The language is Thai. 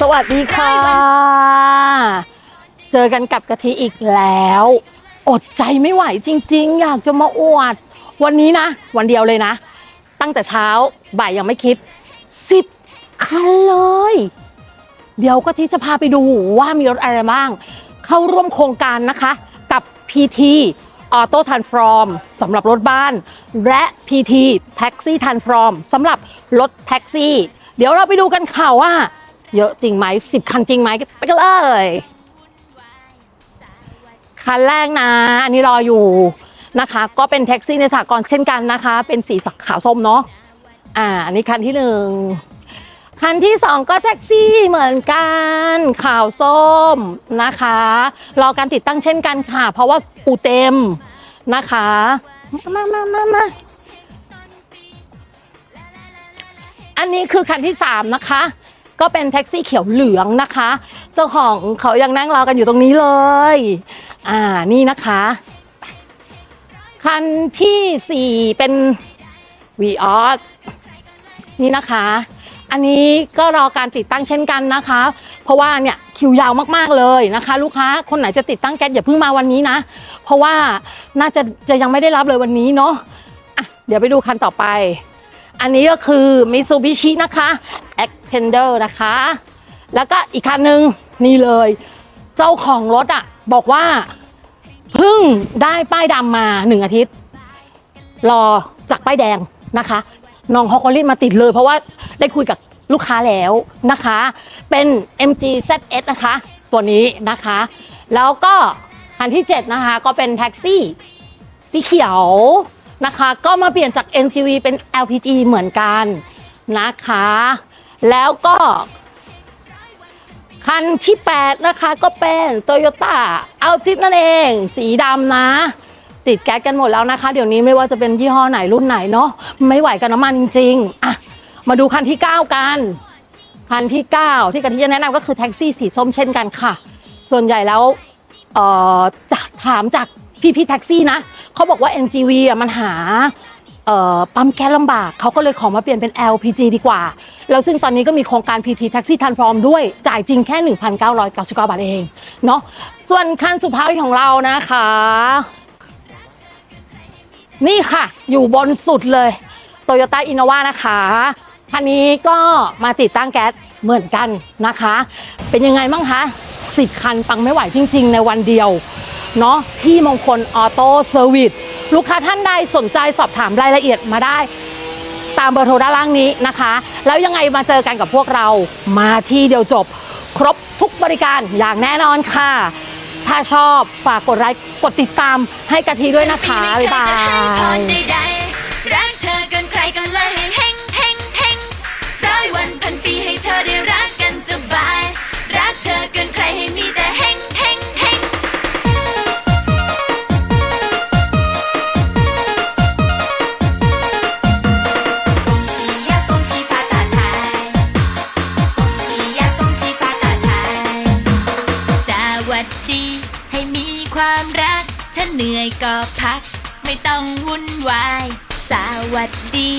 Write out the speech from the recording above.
สวัสดีค่ะ เจอกันกับกะทิอีกแล้ว อดใจไม่ไหวจริง ๆ อยากจะมาอวด วันนี้นะ วันเดียวเลยนะ ตั้งแต่เช้าบ่ายยังไม่คิด 10 คันเลย เดี๋ยวกะทิจะพาไปดูว่ามีรถอะไรบ้าง เข้าร่วมโครงการนะคะ กับ PT Auto Transform สำหรับรถบ้าน และ PT Taxi Transform สำหรับรถแท็กซี่ เดี๋ยวเราไปดูกันค่ะว่า เยอะจริงไหม10คันจริงไหมไปกันเลย คันแรกนะ อันนี้รออยู่นะคะ ก็เป็นแท็กซี่ในสากลเช่นกันนะคะ เป็นสีขาวส้มเนาะอ่าอันนี้คันที่หนึ่งคันที่สองก็แท็กซี่เหมือนกันขาวส้มนะคะรอการติดตั้งเช่นกันค่ะ เพราะว่าอูเต็มนะคะมามามามาอันนี้คือคันที่สามนะคะ ก็เป็นแท็กซี่เขียวเหลืองนะคะ เจ้าของเขายังนั่งรอกันอยู่ตรงนี้เลย อ่านี่นะคะ คันที่สี่เป็นวีออสนี่นะคะ อันนี้ก็รอการติดตั้งเช่นกันนะคะ เพราะว่าเนี่ยคิวยาวมากๆเลยนะคะ ลูกค้าคนไหนจะติดตั้งแก๊สอย่าเพิ่งมาวันนี้นะ เพราะว่าน่าจะจะยังไม่ได้รับเลยวันนี้เนาะะเดี๋ยวไปดูคันต่อไป อันนี้ก็คือ Mitsubishi นะคะ Xpander นะคะ แล้วก็อีกคันหนึ่งนี่เลย เจ้าของรถอะ บอกว่าเพิ่งได้ป้ายดำมาหนึ่งอาทิตย์ รอจากป้ายแดงนะคะน้องเขาก็รีบมาติดเลย เพราะว่าได้คุยกับลูกค้าแล้วนะคะ เป็น MG ZS นะคะ ตัวนี้นะคะ แล้วก็คันที่ 7 นะคะ ก็เป็นแท็กซี่สีเขียวนะคะ ก็มาเปลี่ยนจาก MGV เป็น LPG เหมือนกันนะคะ แล้วก็คันที่ 8 นะคะก็เป็น Toyota a l t i s นั่นเอง สีดำนะ ติดแก๊สกันหมดแล้วนะคะ เดี๋ยวนี้ไม่ว่าจะเป็นยี่ห้อไหนรุ่นไหนเนาะไม่ไหวกับน้ำมันจริงๆอะมาดูคันที่ 9 กัน คันที่ 9 ที่กะทิจะแนะนำก็คือแท็กซี่สีส้มเช่นกันค่ะ ส่วนใหญ่แล้วเอ่อถามจากพี่พี่แท็กซี่นะเขาบอกว่า NGV อะมันหา ปั๊มแก๊สลำบากเขาก็เลยขอมาเปลี่ยนเป็น LPG ดีกว่า แล้วซึ่งตอนนี้ก็มีโครงการ PT Taxi Transform ด้วยจ่ายจริงแค่ 1,999 บาทเองเนาะส่วนคันสุดท้ายของเรานะคะ นี่ค่ะ อยู่บนสุดเลย Toyota Innova นะคะคันนี้ก็มาติดตั้งแก๊สเหมือนกันนะคะ เป็นยังไงบ้างคะ 10 คันปังไม่ไหวจริง ๆ ในวันเดียวเนาะที่มงคลออโต้เซอร์วิส ลูกค้าท่านใดสนใจสอบถามรายละเอียดมาได้ ตามเบอร์โทรด้านล่างนี้นะคะ แล้วยังไงมาเจอกันกับพวกเรามาที่เดียวจบ ครบทุกบริการอย่างแน่นอนค่ะ ถ้าชอบฝากกดไลค์กดติดตามให้กะทิด้วยนะคะบ๊ายบาย รักเธอเกินใครก็เลยให้ ความรัก ถ้าเหนื่อยก็พัก ไม่ต้องวุ่นวาย สวัสดี